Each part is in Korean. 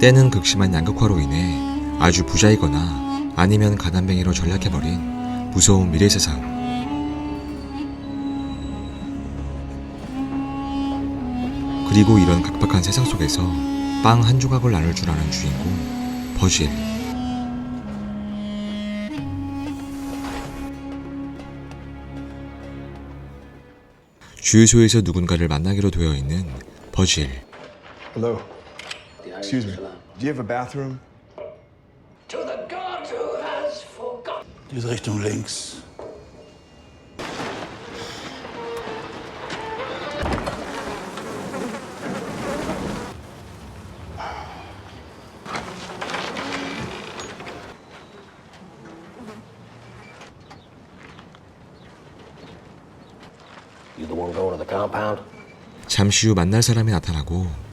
때는 극심한 양극화로 인해 아주 부자이거나 아니면 가난뱅이로 전락해버린 무서운 미래 세상. 그리고 이런 각박한 세상 속에서 빵 한 조각을 나눌 줄 아는 주인공 버질. 주유소에서 누군가를 만나기로 되어 있는 버질. Hello. Excuse me. Do you have a bathroom? to the god who has forgotten. Die ist Richtung links. You the one going to the compound? 잠시 후 만날 사람이 나타나고 Uh,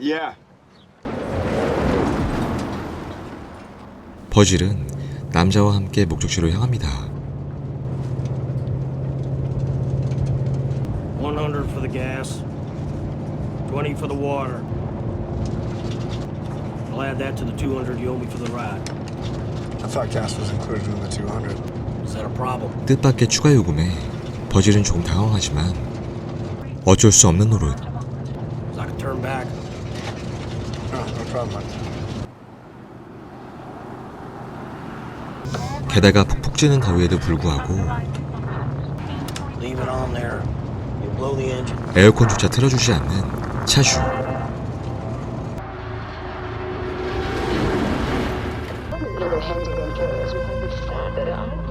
yeah. 버질은 남자와 함께 목적지로 향합니다. 100 for the gas, 20 for the water. I'll add that to the 200 you owe me for the ride. I thought gas was included in the 200. Is that a problem? 뜻밖의 추가 요금에 버질은 조금 당황하지만 어쩔 수 없는 노릇. I can turn back. Problem. 게다가 푹푹 찌는 더위에도 불구하고 Leave it on there. You blow the engine. 에어컨조차 틀어주지 않는 차슈. little handy employers will understand that I'm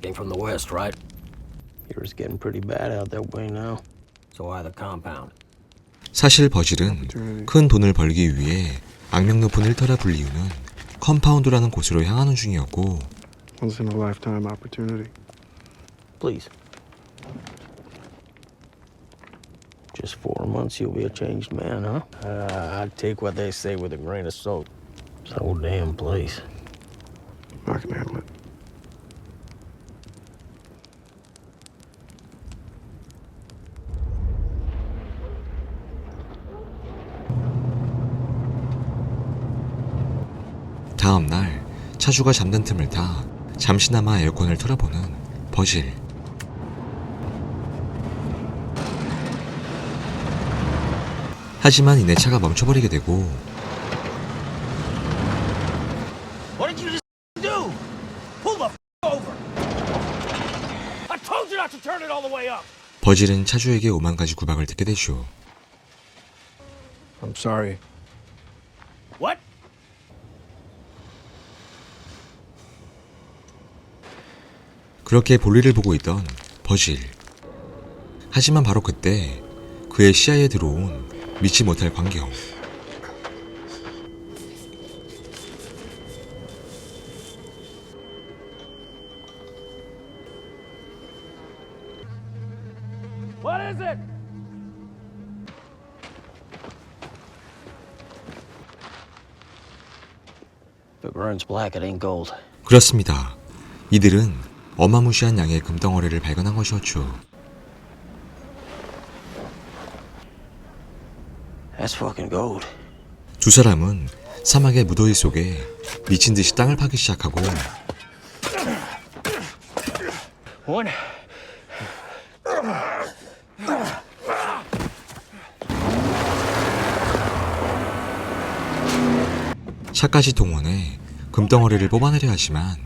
Came from the west, right? Here it's getting pretty bad out that way now. So why the compound? 사실 버질은 큰 돈을 벌기 위해 악명 높은 일터라 불리우는 컴파운드라는 곳으로 향하는 중이었고 Once in a lifetime opportunity. Please. Just four months, you'll be a changed man, huh? Uh, I'd take what they say with a grain of salt. So damn place. I can handle it. 다음 날 차주가 잠든 틈을 타 잠시나마 에어컨을 틀어보는 버질. 하지만 이내 차가 멈춰버리게 되고 What did you just do? Pull the f- over. I told you not to turn it all the way up. 버질은 차주에게 오만 가지 구박을 듣게 되죠. I'm sorry. What? 그렇게 볼일을 보고 있던 버질. 하지만 바로 그때 그의 시야에 들어온 믿지 못할 광경. What is it? If it burns black, it ain't gold. 그렇습니다. 이들은 어마무시한 양의 금덩어리를 발견한 것이었죠. That's fucking gold. 두 사람은 사막의 무더위 속에 미친 듯이 땅을 파기 시작하고 One. 차까지 동원해 금덩어리를 뽑아내려 하지만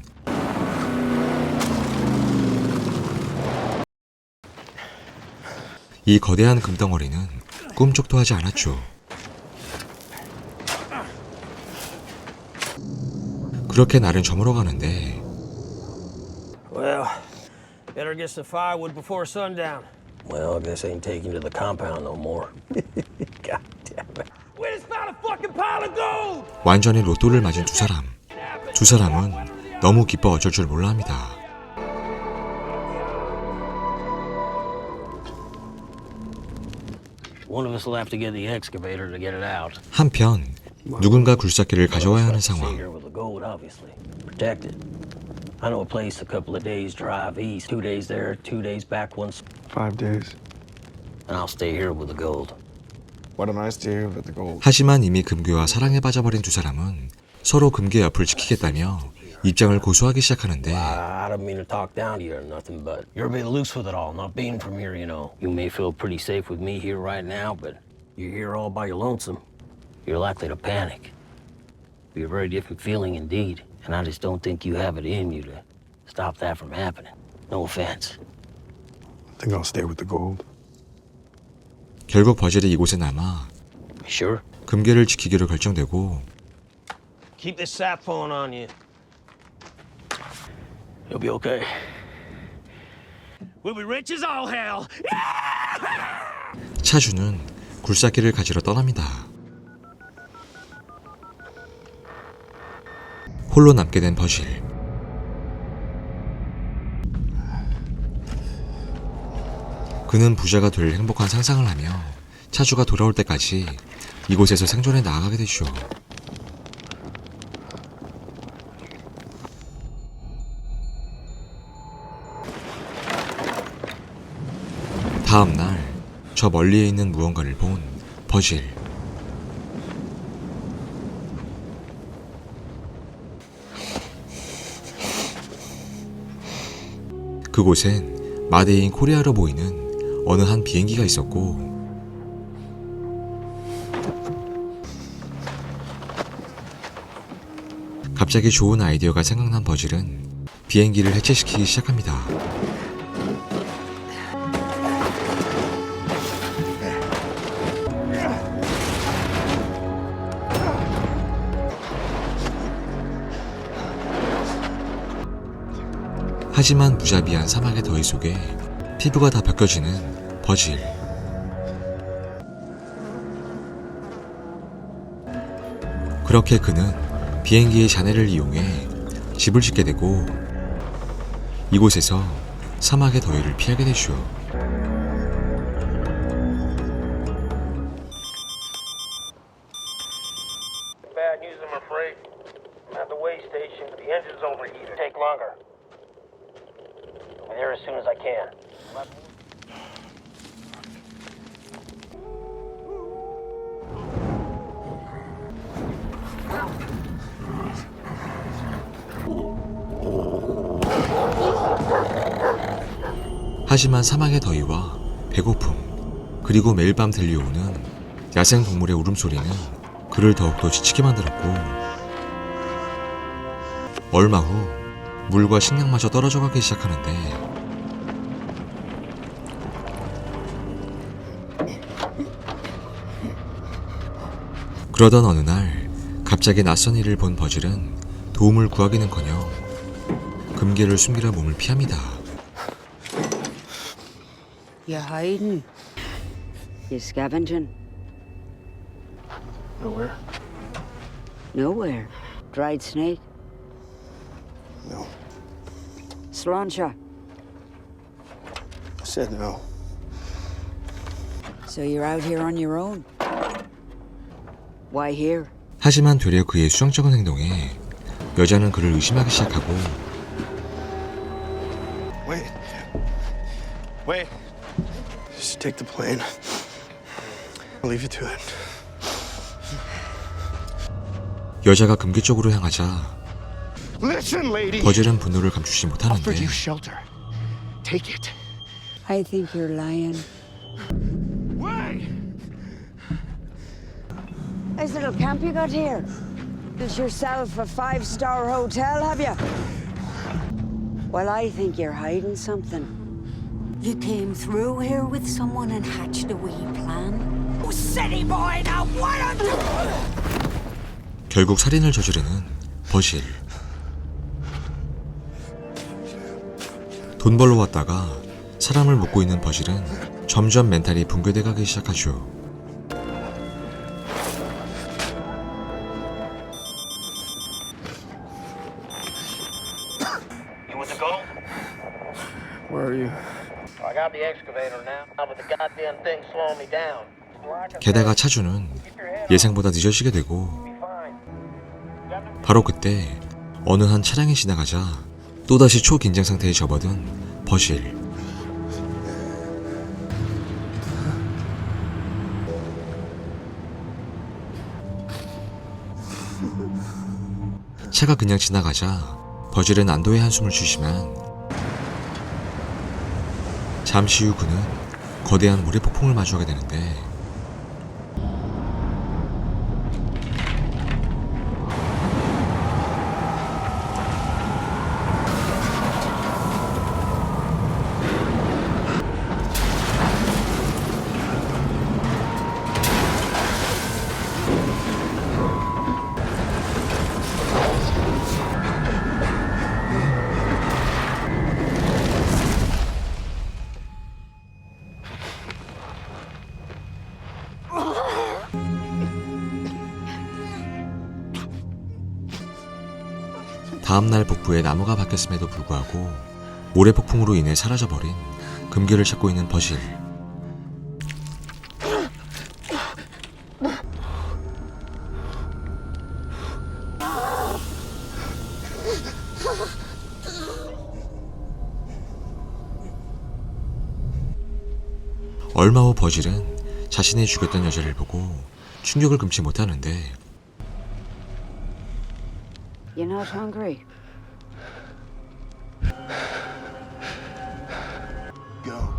이 거대한 금덩어리는 꿈쩍도 하지 않았죠. 그렇게 날은 저물어 가는데 Well, better get some firewood before sundown. Well, I guess I ain't taking to the compound no more. God damn it. We just found a fucking pile of gold! 완전히 로또를 맞은 두 사람. 두 사람은 너무 기뻐 어쩔 줄 몰라 합니다. 한편 누군가 굴삭기를 가져와야 하는 상황. Here with the gold, obviously. Protected. I know a place a couple of days drive east. Two days there, two days back once. Five days. and I'll stay here with the gold. Why don't I stay here with the gold? 하지만 이미 금괴와 사랑에 빠져버린 두 사람은 서로 금괴 옆을 지키겠다며 입장을 고수하기 시작하는데 I, I don't mean to talk down to you or nothing, but you're a bit loose with it all, not being from here, you know. You may feel pretty safe with me here right now, but you're here all by your lonesome. You're likely to panic. Be a very different feeling indeed, and I just don't think you have it in you to stop that from happening. No offense. I think I'll stay with the gold. 결국 버질이 이곳에 남아 You sure? 금괴를 지키기로 결정되고 Keep this sap phone on you. You'll be okay. We'll be rich as all hell. 차주는 굴삭기를 가지러 떠납니다. 홀로 남게 된 버질. 그는 부자가 될 행복한 상상을 하며 차주가 돌아올 때까지 이곳에서 생존해 나아가게 되죠. 다음 날, 저 멀리에 있는 무언가를 본 버질. 그곳엔 마데인 코리아로 보이는 어느 한 비행기가 있었고 갑자기 좋은 아이디어가 생각난 버질은 비행기를 해체시키기 시작합니다. 하지만 무자비한 사막의 더위 속에 피부가 다 벗겨지는 버질. 그렇게 그는 비행기의 잔해를 이용해 집을 짓게 되고 이곳에서 사막의 더위를 피하게 되죠. There as soon as I can. 하지만 사막의 더위와 배고픔 그리고 매일 밤 들려오는 야생 동물의 울음소리는 그를 더욱더 지치게 만들었고 얼마 후 물과 식량마저 떨어져 가기 시작하는데 그러던 어느 날 갑자기 낯선 일을 본 버질은 도움을 구하기는커녕 금괴를 숨기려 몸을 피합니다. You hiding? You scavenging? Nowhere? Nowhere. Dried snake? No. Sláinte. I said no. So you're out here on your own? Why here? 하지만 되려 그의 수정적인 행동에 여자는 그를 의심하기 시작하고 Wait. Wait. Just take the plane. I'll leave you to it. 여자가 금괴 쪽으로 향하자 Listen, lady. 버질은 분노를 감추지 Offered 못하는데 you shelter. Take it. I think you're lying. Nice little camp you got here. Built yourself a five star hotel, have you? Well, I think you're hiding something. You came through here with someone and hatched a wee plan? Oh, city boy, now why don't you... 결국 살인을 저지르는 버질. 돈 벌러 왔다가 사람을 묶고 있는 버질은 점점 멘탈이 붕괴돼 가기 시작하죠. 게다가 차주는 예상보다 늦어지게 되고 바로 그때 어느 한 차량이 지나가자 또다시 초긴장 상태에 접어든 버실. 차가 그냥 지나가자 버질은 안도의 한숨을 쉬지만 잠시 후 그는 거대한 모래 폭풍을 마주하게 되는데 다음날 북부에 나무가 박혔음에도 불구하고 모래 폭풍으로 인해 사라져버린 금괴를 찾고 있는 버실. 얼마 후 버질은 자신이 죽였던 여자를 보고 충격을 금치 못하는데 not hungry? Go.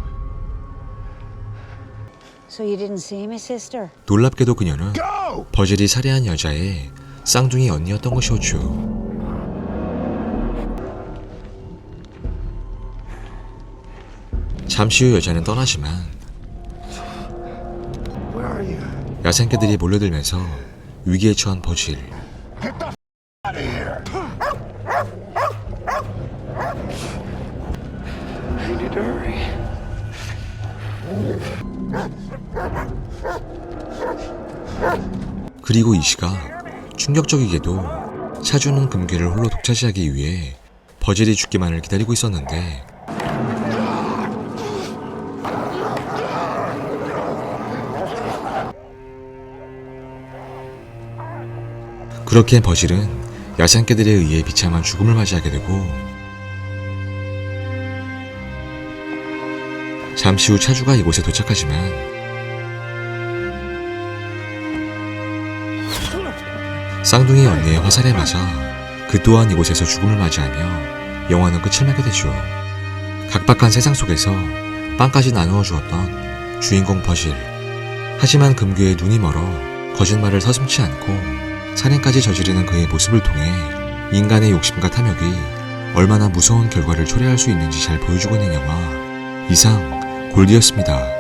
So you didn't see me, sister? 놀랍게도 그녀는 Go! 버질이 살해한 여자의 쌍둥이 언니였던 것이었죠. 잠시 후 여자는 떠나지만 Where are you? 야생개들이 몰려들면서 위기에 처한 버질. 그리고 이 시각 충격적이게도 차주는 금괴를 홀로 독차지하기 위해 버질이 죽기만을 기다리고 있었는데 그렇게 버질은 야생개들에 의해 비참한 죽음을 맞이하게 되고 잠시 후 차주가 이곳에 도착하지만 쌍둥이 언니의 화살에 맞아 그 또한 이곳에서 죽음을 맞이하며 영화는 끝을 맺게 되죠. 각박한 세상 속에서 빵까지 나누어 주었던 주인공 버실. 하지만 금괴에 눈이 멀어 거짓말을 서슴지 않고 살인까지 저지르는 그의 모습을 통해 인간의 욕심과 탐욕이 얼마나 무서운 결과를 초래할 수 있는지 잘 보여주고 있는 영화. 이상 골디였습니다.